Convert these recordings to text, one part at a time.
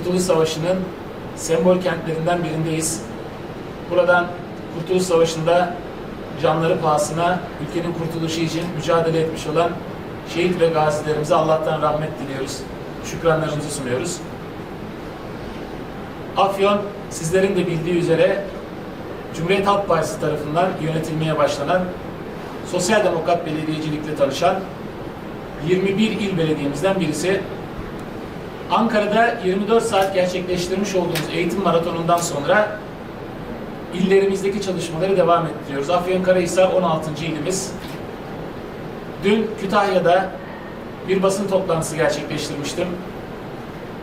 Kurtuluş Savaşı'nın sembol kentlerinden birindeyiz. Buradan Kurtuluş Savaşı'nda canları pahasına ülkenin kurtuluşu için mücadele etmiş olan şehit ve gazilerimize Allah'tan rahmet diliyoruz. Şükranlarımızı sunuyoruz. Afyon sizlerin de bildiği üzere Cumhuriyet Halk Partisi tarafından yönetilmeye başlanan sosyal demokrat belediyecilikle tanışan 21 il belediyemizden birisi. Ankara'da 24 saat gerçekleştirmiş olduğumuz eğitim maratonundan sonra illerimizdeki çalışmaları devam ettiriyoruz. Afyonkarahisar 16. ilimiz. Dün Kütahya'da bir basın toplantısı gerçekleştirmiştim.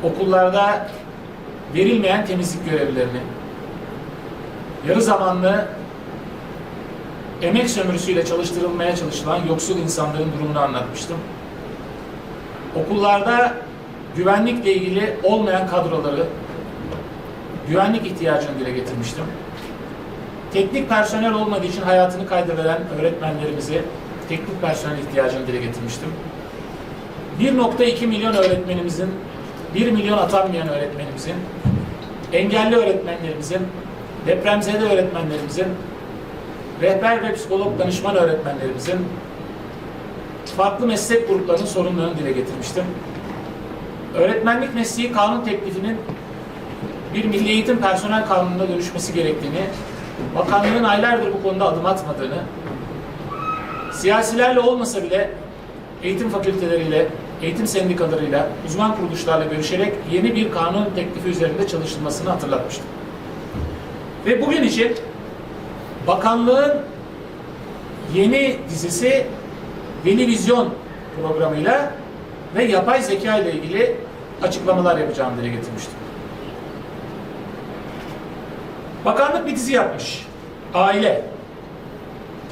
Okullarda verilmeyen temizlik görevlilerini, yarı zamanlı emek sömürüsüyle çalıştırılmaya çalışılan yoksul insanların durumunu anlatmıştım. Okullarda güvenlikle ilgili olmayan kadroları, güvenlik ihtiyacını dile getirmiştim. Teknik personel olmadığı için hayatını kaybeden öğretmenlerimizi teknik personel ihtiyacını dile getirmiştim. 1.2 milyon öğretmenimizin, 1 milyon atanmayan öğretmenimizin, engelli öğretmenlerimizin, depremzede öğretmenlerimizin, rehber ve psikolog danışman öğretmenlerimizin farklı meslek gruplarının sorunlarını dile getirmiştim. Öğretmenlik mesleği kanun teklifinin bir milli eğitim personel kanununa dönüşmesi gerektiğini, bakanlığın aylardır bu konuda adım atmadığını, siyasilerle olmasa bile eğitim fakülteleriyle, eğitim sendikalarıyla, uzman kuruluşlarla görüşerek yeni bir kanun teklifi üzerinde çalışılmasını hatırlatmıştım. Ve bugün için bakanlığın yeni dizisi Veli Vizyon programıyla ve yapay zeka ile ilgili açıklamalar yapacağımı dile getirmiştim. Bakanlık bir dizi yapmış. Aile.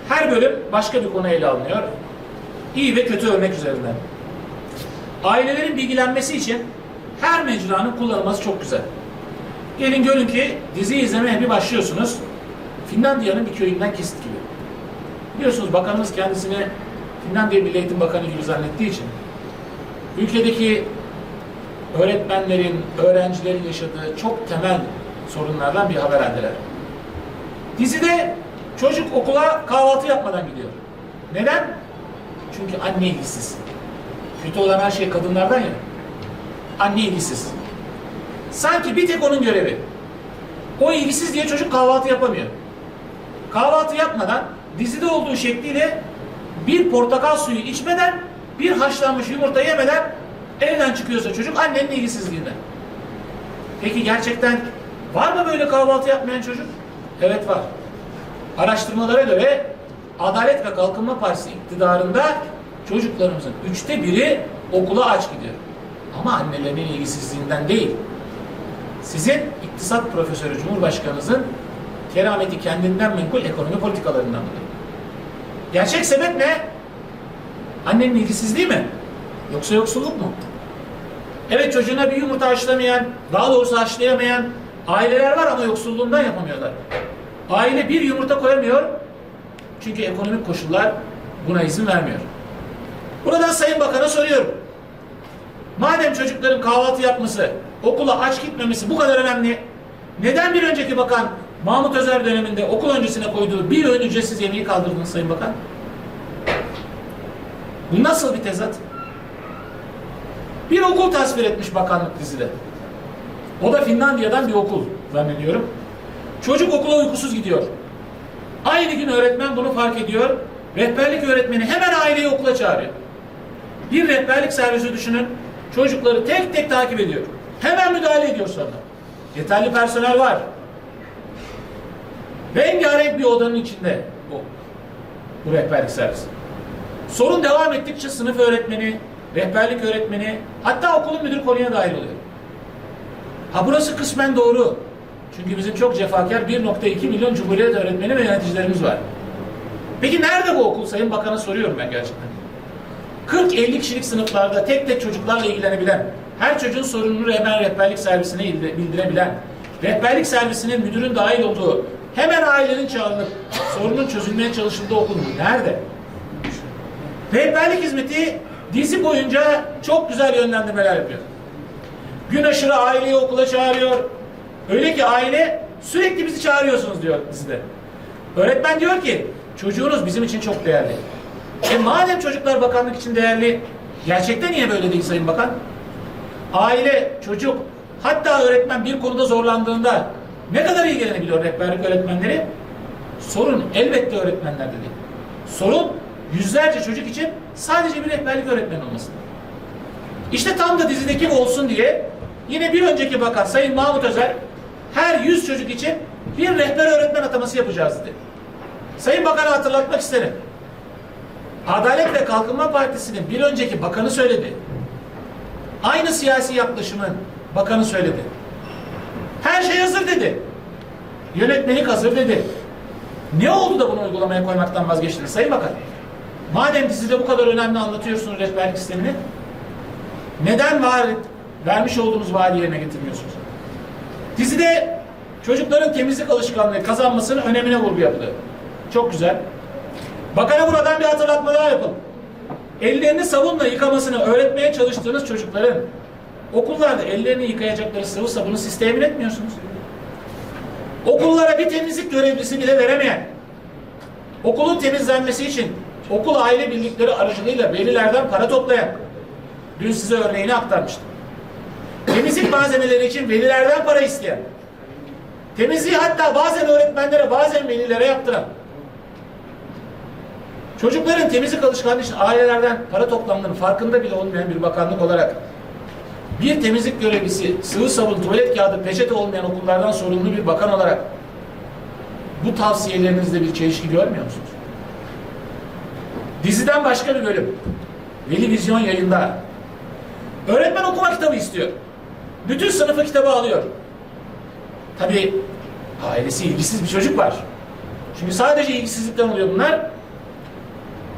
Her bölüm başka bir konu ele alınıyor. İyi ve kötü örnek üzerinden. Ailelerin bilgilenmesi için her mecranın kullanılması çok güzel. Gelin görün ki dizi izlemeye bir başlıyorsunuz. Finlandiya'nın bir köyünden kesit gibi. Biliyorsunuz bakanımız kendisini Finlandiya Milli Eğitim Bakanı gibi zannettiği için ülkedeki öğretmenlerin, öğrencilerin yaşadığı çok temel sorunlardan bir haber haldeler. Dizide çocuk okula kahvaltı yapmadan gidiyor. Neden? Çünkü anne ilgisiz. Kötü olan her şey kadınlardan ya. Anne ilgisiz. Sanki bir tek onun görevi. O ilgisiz diye çocuk kahvaltı yapamıyor. Kahvaltı yapmadan dizide olduğu şekliyle bir portakal suyu içmeden bir haşlanmış yumurta yemeden evden çıkıyorsa çocuk annenin ilgisizliğinden. Peki gerçekten var mı böyle kahvaltı yapmayan çocuk? Evet var. Araştırmalara göre Adalet ve Kalkınma Partisi iktidarında çocuklarımızın üçte biri okula aç gidiyor. Ama annelerinin ilgisizliğinden değil. Sizin iktisat profesörü Cumhurbaşkanınızın kerameti kendinden menkul ekonomi politikalarından dolayı. Gerçek sebep ne? Annenin ilgisizliği mi? Yoksa yoksulluk mu? Evet çocuğuna bir yumurta haşlamayan, daha doğrusu haşlayamayan aileler var ama yoksulluğundan yapamıyorlar. Aile bir yumurta koyamıyor çünkü ekonomik koşullar buna izin vermiyor. Buradan Sayın Bakan'a soruyorum. Madem çocukların kahvaltı yapması, okula aç gitmemesi bu kadar önemli, neden bir önceki bakan Mahmut Özer döneminde okul öncesine koyduğu bir öğün ücretsiz yemeği kaldırdınız Sayın Bakan? Bu nasıl bir tezat? Bir okul tasvir etmiş bakanlık dizide. O da Finlandiya'dan bir okul zannediyorum. Çocuk okula uykusuz gidiyor. Aynı gün öğretmen bunu fark ediyor. Rehberlik öğretmeni hemen aileyi okula çağırıyor. Bir rehberlik servisi düşünün. Çocukları tek tek takip ediyor. Hemen müdahale ediyor sonra. Yeterli personel var. Rengarenk bir odanın içinde bu. Bu rehberlik servisi. Sorun devam ettikçe sınıf öğretmeni, rehberlik öğretmeni, hatta okulun müdür konuya dahil oluyor. Ha burası kısmen doğru. Çünkü bizim çok cefakar 1.2 milyon cumhuriyet öğretmeni ve yöneticilerimiz var. Peki nerede bu okul? Sayın Bakan'a soruyorum ben gerçekten. 40-50 kişilik sınıflarda tek tek çocuklarla ilgilenebilen, her çocuğun sorununu hemen rehberlik servisine bildirebilen, rehberlik servisinin müdürün dahil olduğu, hemen ailenin çağrılıp sorunun çözülmeye çalışıldığı okul nerede? Rehberlik hizmeti dizi boyunca çok güzel yönlendirmeler yapıyor. Gün aşırı aileyi okula çağırıyor. Öyle ki aile sürekli bizi çağırıyorsunuz diyor dizide. Öğretmen diyor ki çocuğunuz bizim için çok değerli. E madem çocuklar bakanlık için değerli, gerçekten niye böyle değil Sayın Bakan? Aile, çocuk, hatta öğretmen bir konuda zorlandığında ne kadar ilgilenebiliyor rehberlik öğretmenleri? Sorun elbette öğretmenlerde değil. Sorun yüzlerce çocuk için sadece bir rehberlik öğretmeni olması. İşte tam da dizideki olsun diye yine bir önceki bakan Sayın Mahmut Özer her 100 çocuk için bir rehber öğretmen ataması yapacağız dedi. Sayın Bakan'a hatırlatmak isterim. Adalet ve Kalkınma Partisi'nin bir önceki bakanı söyledi. Aynı siyasi yaklaşımın bakanı söyledi. Her şey hazır dedi. Yönetmelik hazır dedi. Ne oldu da bunu uygulamaya koymaktan vazgeçtiniz Sayın Bakan? Madem dizide bu kadar önemli anlatıyorsunuz rehberlik sistemini, neden var vermiş olduğunuz vaadi yerine getirmiyorsunuz? Dizide çocukların temizlik alışkanlığı kazanmasının önemine vurgu yapılıyor. Çok güzel. Bakana buradan bir hatırlatma daha yapın. Ellerini sabunla yıkamasını öğretmeye çalıştığınız çocukların okullarda ellerini yıkayacakları sıvı sabunu siz etmiyorsunuz. Okullara bir temizlik görevlisi bile veremeyen, okulun temizlenmesi için okul aile birlikleri aracılığıyla velilerden para toplayan, dün size örneğini aktarmıştım. Temizlik malzemeleri için velilerden para isteyen, temizliği hatta bazen öğretmenlere bazen velilere yaptıran, çocukların temizlik alışkanlığı için ailelerden para toplandığının farkında bile olmayan bir bakanlık olarak bir temizlik görevlisi, sıvı sabun, tuvalet kağıdı, peçete olmayan okullardan sorumlu bir bakan olarak bu tavsiyelerinizde bir çelişki görmüyor musunuz? Diziden başka bir bölüm. Veli Vizyon yayında. Öğretmen okuma kitabı istiyor. Bütün sınıfı kitabı alıyor. Tabi ailesi ilgisiz bir çocuk var. Çünkü sadece ilgisizlikten oluyor bunlar.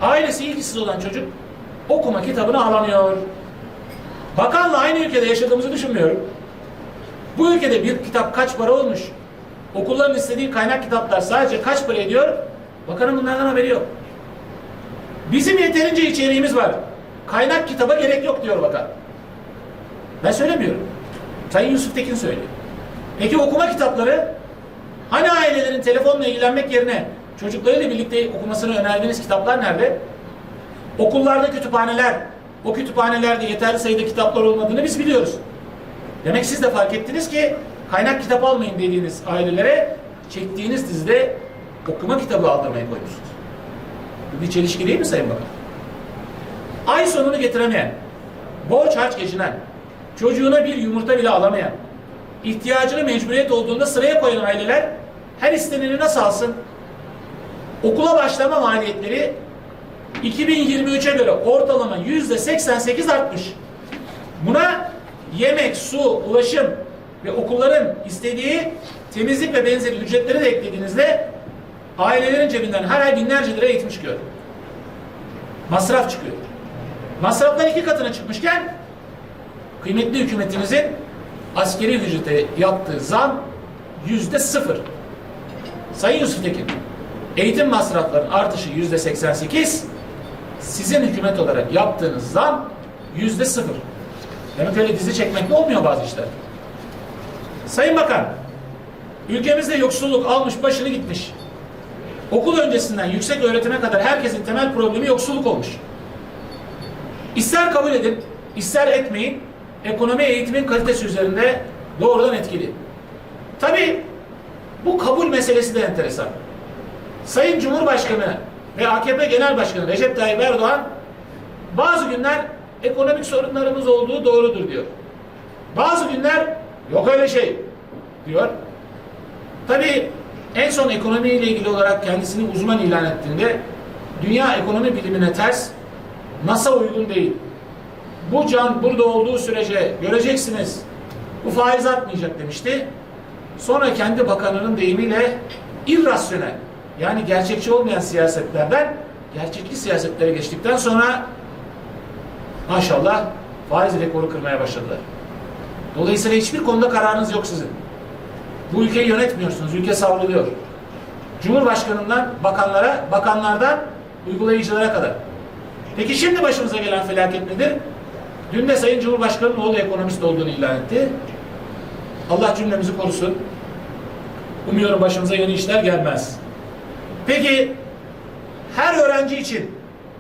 Ailesi ilgisiz olan çocuk okuma kitabını alamıyor. Bakanla aynı ülkede yaşadığımızı düşünmüyorum. Bu ülkede bir kitap kaç para olmuş? Okulların istediği kaynak kitaplar sadece kaç para ediyor? Bakanın bunlardan haberi yok. Bizim yeterince içeriğimiz var. Kaynak kitaba gerek yok diyor bakan. Ben söylemiyorum. Sayın Yusuf Tekin söylüyor. Peki okuma kitapları? Hani ailelerin telefonla ilgilenmek yerine çocuklarıyla birlikte okumasını önerdiğiniz kitaplar nerede? Okullarda kütüphaneler, o kütüphanelerde yeterli sayıda kitaplar olmadığını biz biliyoruz. Demek siz de fark ettiniz ki kaynak kitap almayın dediğiniz ailelere çektiğiniz dizide okuma kitabı aldırmayı koymuşsunuz. Bir çelişki değil mi Sayın Bakan? Ay sonunu getiremeyen, borç harç geçinen, çocuğuna bir yumurta bile alamayan, ihtiyacını mecburiyet olduğunda sıraya koyan aileler her isteneni nasıl alsın? Okula başlama maliyetleri 2023'e göre ortalama yüzde 88 artmış. Buna yemek, su, ulaşım ve okulların istediği temizlik ve benzeri ücretleri de eklediğinizde ailelerin cebinden her ay binlerce lira eğitim çıkıyor. Masraf çıkıyor. Masraflar iki katına çıkmışken kıymetli hükümetimizin askeri ücrete yaptığı zam yüzde sıfır. Sayın Yusuf Tekin, eğitim masraflarının artışı yüzde 88, sizin hükümet olarak yaptığınız zam yüzde sıfır. Demek öyle dizi çekmekle olmuyor bazı işler. Sayın Bakan, ülkemizde yoksulluk almış başını gitmiş. Okul öncesinden yüksek öğretime kadar herkesin temel problemi yoksulluk olmuş. İster kabul edin, ister etmeyin, ekonomi eğitimin kalitesi üzerinde doğrudan etkili. Tabii bu kabul meselesi de enteresan. Sayın Cumhurbaşkanı ve AKP Genel Başkanı Recep Tayyip Erdoğan bazı günler ekonomik sorunlarımız olduğu doğrudur diyor. Bazı günler yok öyle şey diyor. Tabii en son ekonomiyle ilgili olarak kendisini uzman ilan ettiğinde dünya ekonomi bilimine ters, NASA uygun değil. Bu can burada olduğu sürece göreceksiniz bu faiz artmayacak demişti. Sonra kendi bakanının deyimiyle irrasyonel yani gerçekçi olmayan siyasetlerden gerçekçi siyasetlere geçtikten sonra maşallah faiz rekoru kırmaya başladılar. Dolayısıyla hiçbir konuda kararınız yok sizin. Bu ülkeyi yönetmiyorsunuz. Ülke savruluyor. Cumhurbaşkanından bakanlara, bakanlardan uygulayıcılara kadar. Peki şimdi başımıza gelen felaket nedir? Dün de Sayın Cumhurbaşkanı'nın oğlu ekonomist olduğunu ilan etti. Allah cümlemizi korusun. Umuyorum başımıza yeni işler gelmez. Peki her öğrenci için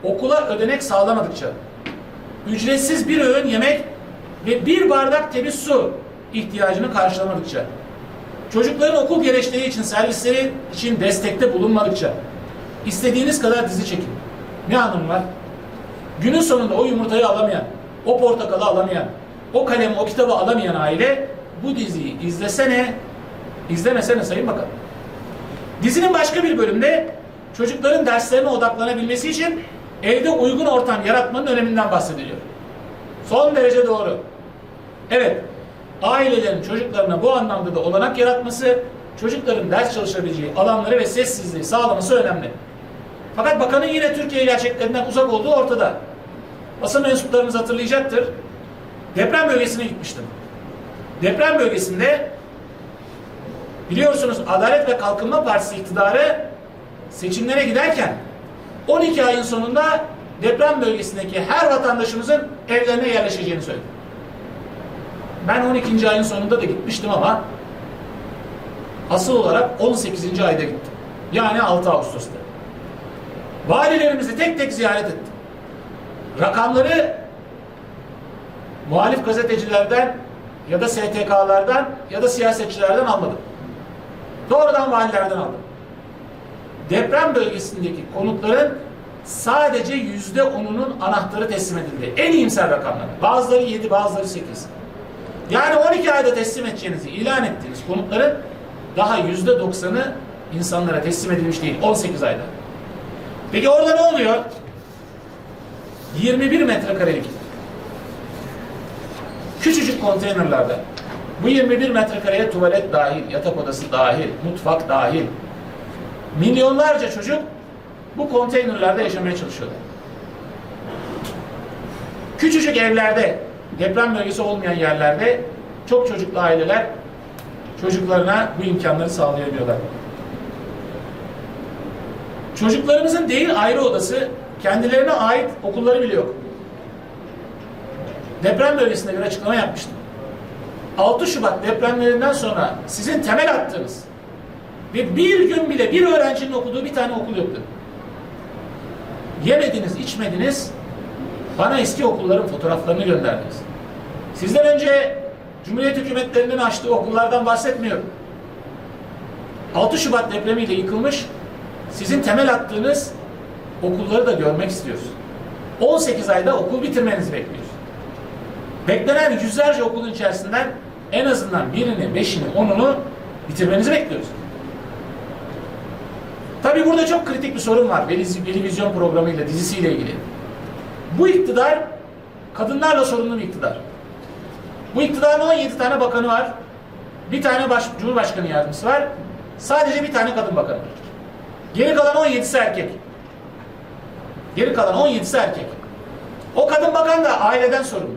okula ödenek sağlamadıkça, ücretsiz bir öğün yemek ve bir bardak temiz su ihtiyacını karşılamadıkça, çocukların okul gereçleri için servisleri için destekte bulunmadıkça, istediğiniz kadar dizi çekin. Ne anlamı var? Günün sonunda o yumurtayı alamayan, o portakalı alamayan, o kalemi, o kitabı alamayan aile bu diziyi izlesene, izlemesene Sayın Bakan. Dizinin başka bir bölümde çocukların derslerine odaklanabilmesi için evde uygun ortam yaratmanın öneminden bahsediliyor. Son derece doğru. Evet, ailelerin çocuklarına bu anlamda da olanak yaratması, çocukların ders çalışabileceği alanları ve sessizliği sağlaması önemli. Fakat bakanın yine Türkiye gerçeklerinden uzak olduğu ortada. Basın mensuplarımız hatırlayacaktır. Deprem bölgesine gitmiştim. Deprem bölgesinde biliyorsunuz Adalet ve Kalkınma Partisi iktidarı seçimlere giderken 12 ayın sonunda deprem bölgesindeki her vatandaşımızın evlerine yerleşeceğini söyledi. Ben 12. ayın sonunda da gitmiştim ama asıl olarak 18. ayda gittim. Yani 6 Ağustos'ta. Valilerimizi tek tek ziyaret ettim. Rakamları muhalif gazetecilerden ya da STK'lardan ya da siyasetçilerden almadım. Doğrudan valilerden aldım. Deprem bölgesindeki konutların sadece yüzde onunun anahtarı teslim edildi. En iyimser rakamlar. Bazıları 7, bazıları 8. Yani 12 ayda teslim edeceğinizi ilan ettiğiniz konutların daha yüzde 90'ı insanlara teslim edilmiş değil. 18 ayda. Peki orada ne oluyor? 21 metrekarelik küçücük konteynerlerde bu 21 metrekareye tuvalet dahil, yatak odası dahil, mutfak dahil milyonlarca çocuk bu konteynerlerde yaşamaya çalışıyorlar. Küçücük evlerde, deprem bölgesi olmayan yerlerde çok çocuklu aileler çocuklarına bu imkanları sağlayabiliyorlar. Çocuklarımızın değil ayrı odası, kendilerine ait okulları bile yok. Deprem bölgesinde bir açıklama yapmıştım. 6 Şubat depremlerinden sonra sizin temel attığınız ve bir gün bile bir öğrencinin okuduğu bir tane okul yoktu. Yemediniz, içmediniz, bana eski okulların fotoğraflarını gönderdiniz. Sizden önce Cumhuriyet hükümetlerinin açtığı okullardan bahsetmiyorum. 6 Şubat depremiyle yıkılmış, sizin temel attığınız okulları da görmek istiyoruz. 18 ayda okul bitirmenizi bekliyoruz. Beklenen yüzlerce okulun içerisinden en azından birini, beşini, onunu bitirmenizi bekliyoruz. Tabii burada çok kritik bir sorun var. Veli, Veli Vizyon programıyla, dizisiyle ilgili. Bu iktidar kadınlarla sorunlu bir iktidar. Bu iktidarın 17 tane bakanı var. Bir tane baş, Cumhurbaşkanı yardımcısı var. Sadece bir tane kadın bakanı var. Geri kalan 17'si erkek. Geri kalan 17'si erkek. O kadın bakan da aileden sorumlu.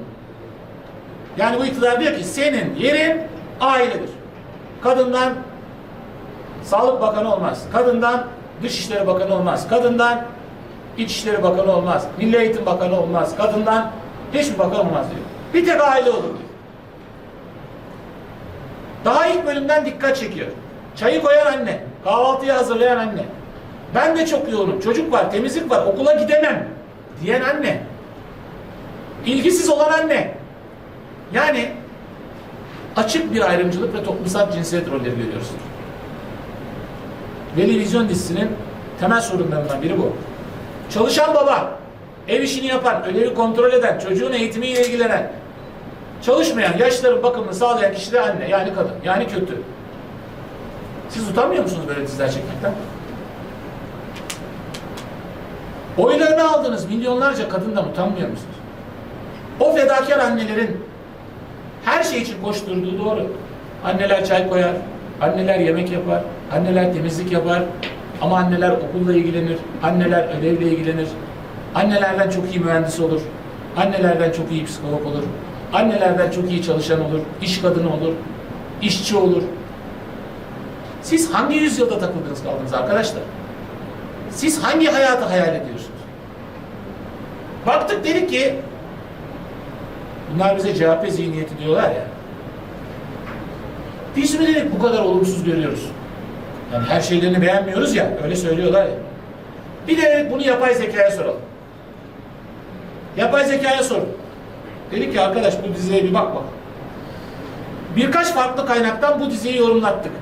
Yani bu iktidar diyor ki senin yerin ailedir. Kadından Sağlık Bakanı olmaz. Kadından Dışişleri Bakanı olmaz. Kadından İçişleri Bakanı olmaz. Milli Eğitim Bakanı olmaz. Kadından hiçbir bakan olmaz diyor. Bir tek aile olur. Daha ilk bölümden dikkat çekiyor. Çayı koyan anne, kahvaltıyı hazırlayan anne. Ben de çok yoğunum. Çocuk var, temizlik var, okula gidemem diyen anne. İlgisiz olan anne. Yani açık bir ayrımcılık ve toplumsal cinsiyet rolleri görüyoruz. Veli Vizyon dizisinin temel sorunlarından biri bu. Çalışan baba, ev işini yapan, ödevi kontrol eden, çocuğun eğitimiyle ilgilenen, çalışmayan, yaşların bakımını sağlayan kişi de anne, yani kadın, yani kötü. Siz utanmıyor musunuz böyle diziler çekmekten? Oylarını aldınız milyonlarca kadından utanmıyor musunuz? O fedakar annelerin her şey için koşturduğu doğru. Anneler çay koyar, anneler yemek yapar, anneler temizlik yapar. Ama anneler okulla ilgilenir, anneler ödevle ilgilenir. Annelerden çok iyi mühendis olur, annelerden çok iyi psikolog olur, annelerden çok iyi çalışan olur, iş kadını olur, işçi olur. Siz hangi yüzyılda takıldınız kaldınız arkadaşlar? Siz hangi hayatı hayal ediyorsunuz? Baktık dedik ki Bunlar bize CHP zihniyeti diyorlar ya. Biz mi dedik bu kadar olumsuz görüyoruz? Yani her şeylerini beğenmiyoruz ya, öyle söylüyorlar ya. Bir de bunu yapay zekaya soralım. Yapay zekaya sorun. Dedik ki arkadaş bu diziye bir bak bak. Birkaç farklı kaynaktan bu diziyi yorumlattık.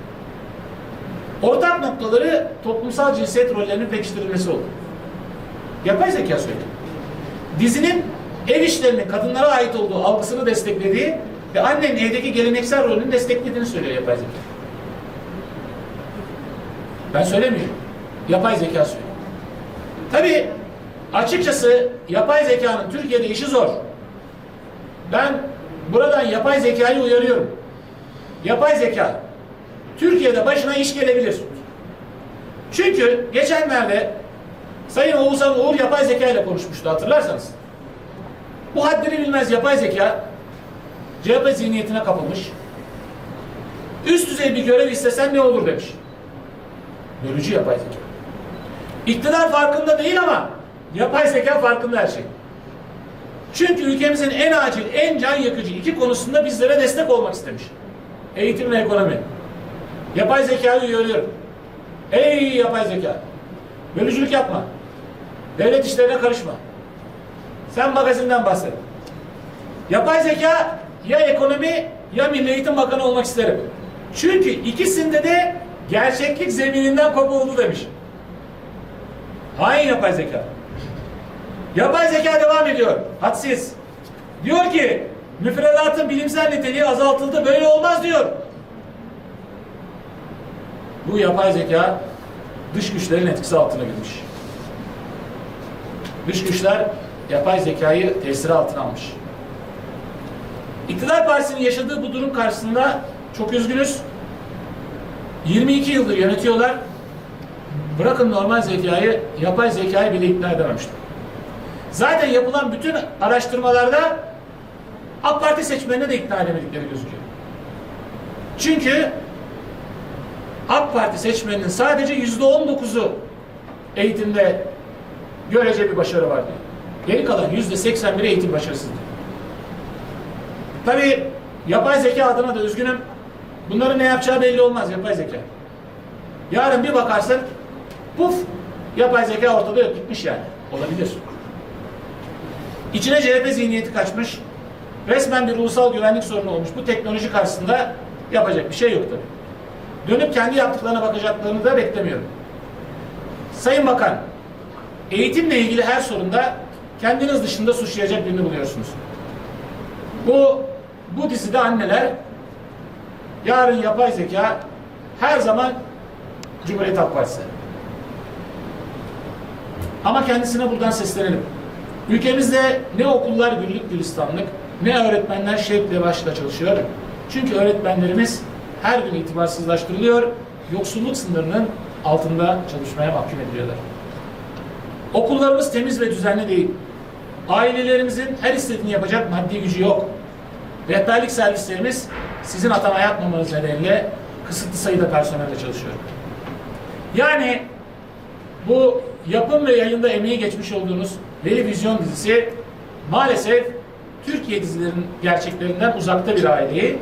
Ortak noktaları toplumsal cinsiyet rollerinin pekiştirilmesi oldu. Yapay zeka söyledi. Dizinin ev işlerinin kadınlara ait olduğu algısını desteklediği ve annenin evdeki geleneksel rolünü desteklediğini söylüyor yapay zeka. Ben söylemiyorum. Yapay zeka söylüyor. Tabii açıkçası yapay zekanın Türkiye'de işi zor. Ben buradan yapay zekayı uyarıyorum. Yapay zeka Türkiye'de başına iş gelebilir. Çünkü geçenlerde Sayın Oğuzhan Uğur yapay zeka ile konuşmuştu hatırlarsanız. Bu haddini bilmez yapay zeka CHP zihniyetine kapılmış. Üst düzey bir görev istesen ne olur demiş. Bölücü yapay zeka. İktidar farkında değil ama yapay zeka farkında her şey. Çünkü ülkemizin en acil, en can yakıcı iki konusunda bizlere destek olmak istemiş. Eğitim ve ekonomi. Yapay zekayı uyarıyorum. Ey yapay zeka! Bölücülük yapma. Devlet işlerine karışma. Sen magazinden bahset. Yapay zeka ya ekonomi ya Milli Eğitim Bakanı olmak isterim. Çünkü ikisinde de gerçeklik zemininden kopuldu demiş. Hain yapay zeka. Yapay zeka devam ediyor. Hadsiz. Diyor ki müfredatın bilimsel niteliği azaltıldı. Böyle olmaz diyor. Bu yapay zeka dış güçlerin etkisi altına girmiş. Dış güçler yapay zekayı tesiri altına almış. İktidar Partisi'nin yaşadığı bu durum karşısında çok üzgünüz. 22 yıldır yönetiyorlar. Bırakın normal zekayı, yapay zekayı bile ikna edememişler. Zaten yapılan bütün araştırmalarda AK Parti seçmenine de ikna edemedikleri gözüküyor. Çünkü AK Parti seçmeninin sadece yüzde on dokuzu eğitimde görece bir başarı var diyor. Geri kalan yüzde seksen biri eğitim başarısız diyor. Tabii yapay zeka adına da üzgünüm. Bunların ne yapacağı belli olmaz yapay zeka. Yarın bir bakarsın puf yapay zeka ortada yok gitmiş yani. Olabilir. İçine CHP zihniyeti kaçmış. Resmen bir ulusal güvenlik sorunu olmuş. Bu teknoloji karşısında yapacak bir şey yok tabii. Dönüp kendi yaptıklarına bakacaklarını da beklemiyorum. Sayın Bakan, eğitimle ilgili her sorunda kendiniz dışında suçlayacak birini buluyorsunuz. Bu bu dizide anneler yarın yapay zeka her zaman Cumhuriyet Halk Partisi. Ama kendisine buradan seslenelim. Ülkemizde ne okullar güllük gülistanlık, ne öğretmenler şevkle başla çalışıyor. Çünkü öğretmenlerimiz her gün itibarsızlaştırılıyor, yoksulluk sınırının altında çalışmaya mahkum ediliyorlar. Okullarımız temiz ve düzenli değil. Ailelerimizin her istediğini yapacak maddi gücü yok. Rehberlik servislerimiz sizin atama yapmamanız nedeniyle kısıtlı sayıda personelle çalışıyor. Yani bu yapım ve yayında emeği geçmiş olduğunuz Veli Vizyon dizisi maalesef Türkiye dizilerinin gerçeklerinden uzakta bir aileyi,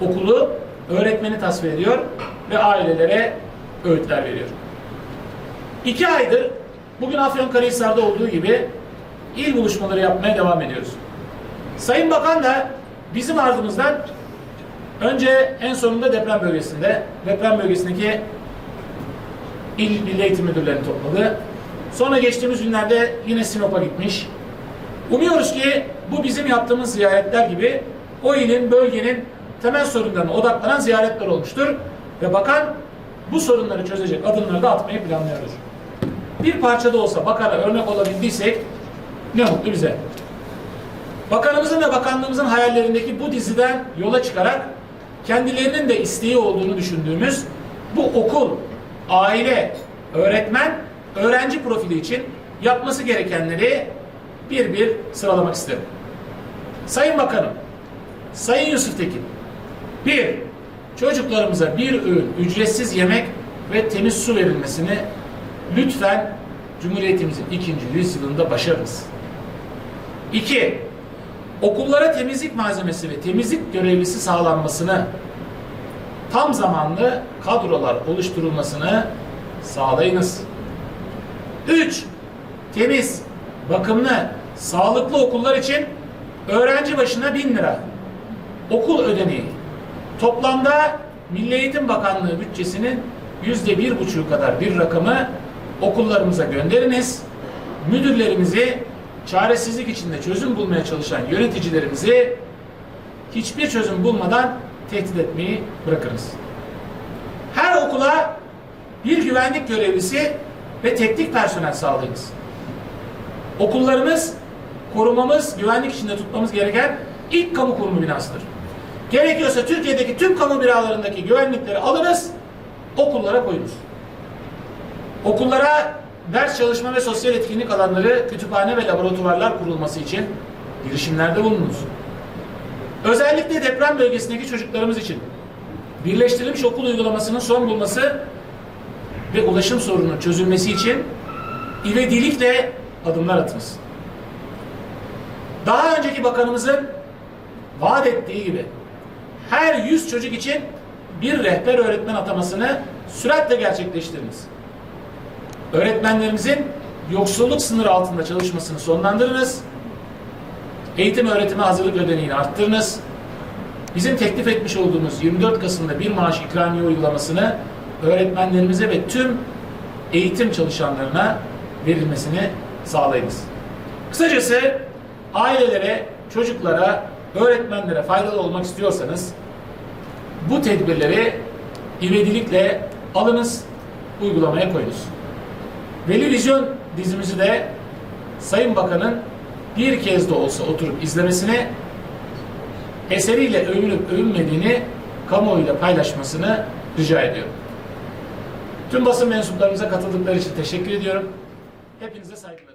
okulu, öğretmeni tasvir ediyor ve ailelere öğütler veriyor. İki aydır bugün Afyonkarahisar'da olduğu gibi il buluşmaları yapmaya devam ediyoruz. Sayın Bakan da bizim ardımızdan önce en sonunda deprem bölgesinde, deprem bölgesindeki İl Milli Eğitim Müdürlerini topladı. Sonra geçtiğimiz günlerde yine Sinop'a gitmiş. Umuyoruz ki bu bizim yaptığımız ziyaretler gibi o ilin, bölgenin temel sorunlarına odaklanan ziyaretler olmuştur. Ve bakan bu sorunları çözecek adımları da atmayı planlıyoruz. Bir parça da olsa bakana örnek olabildiysek ne mutlu bize. Bakanımızın ve bakanlığımızın hayallerindeki bu diziden yola çıkarak kendilerinin de isteği olduğunu düşündüğümüz bu okul, aile, öğretmen, öğrenci profili için yapması gerekenleri bir bir sıralamak isterim. Sayın Bakanım, Sayın Yusuf Tekin, bir, çocuklarımıza bir öğün ücretsiz yemek ve temiz su verilmesini lütfen Cumhuriyetimizin ikinci yüzyılında başarınız. İki, okullara temizlik malzemesi ve temizlik görevlisi sağlanmasını tam zamanlı kadrolar oluşturulmasını sağlayınız. 3. Temiz, bakımlı, sağlıklı okullar için öğrenci başına 1000 lira okul ödeneği. Toplamda Milli Eğitim Bakanlığı bütçesinin yüzde bir buçuğu kadar bir rakamı okullarımıza gönderiniz. Müdürlerimizi çaresizlik içinde çözüm bulmaya çalışan yöneticilerimizi hiçbir çözüm bulmadan tehdit etmeyi bırakırız. Her okula bir güvenlik görevlisi ve teknik personel sağlayınız. Okullarımız korumamız, güvenlik içinde tutmamız gereken ilk kamu kurumu binasıdır. Gerekiyorsa Türkiye'deki tüm kamu binalarındaki güvenlikleri alırız, okullara koyunuz. Okullara ders çalışma ve sosyal etkinlik alanları, kütüphane ve laboratuvarlar kurulması için girişimlerde bulununuz. Özellikle deprem bölgesindeki çocuklarımız için birleştirilmiş okul uygulamasının son bulması ve ulaşım sorununun çözülmesi için ivedilikle adımlar atınız. Daha önceki bakanımızın vaat ettiği gibi her 100 çocuk için bir rehber öğretmen atamasını süratle gerçekleştiriniz. Öğretmenlerimizin yoksulluk sınırı altında çalışmasını sonlandırınız. Eğitim öğretime hazırlık ödeneğini arttırınız. Bizim teklif etmiş olduğumuz 24 Kasım'da bir maaş ikramiye uygulamasını öğretmenlerimize ve tüm eğitim çalışanlarına verilmesini sağlayınız. Kısacası ailelere, çocuklara, öğretmenlere faydalı olmak istiyorsanız bu tedbirleri ivedilikle alınız, uygulamaya koyunuz. Veli Vizyon dizimizi de Sayın Bakan'ın bir kez de olsa oturup izlemesini, eseriyle övünüp övünmediğini kamuoyuyla paylaşmasını rica ediyorum. Tüm basın mensuplarımıza katıldıkları için teşekkür ediyorum. Hepinize saygılar.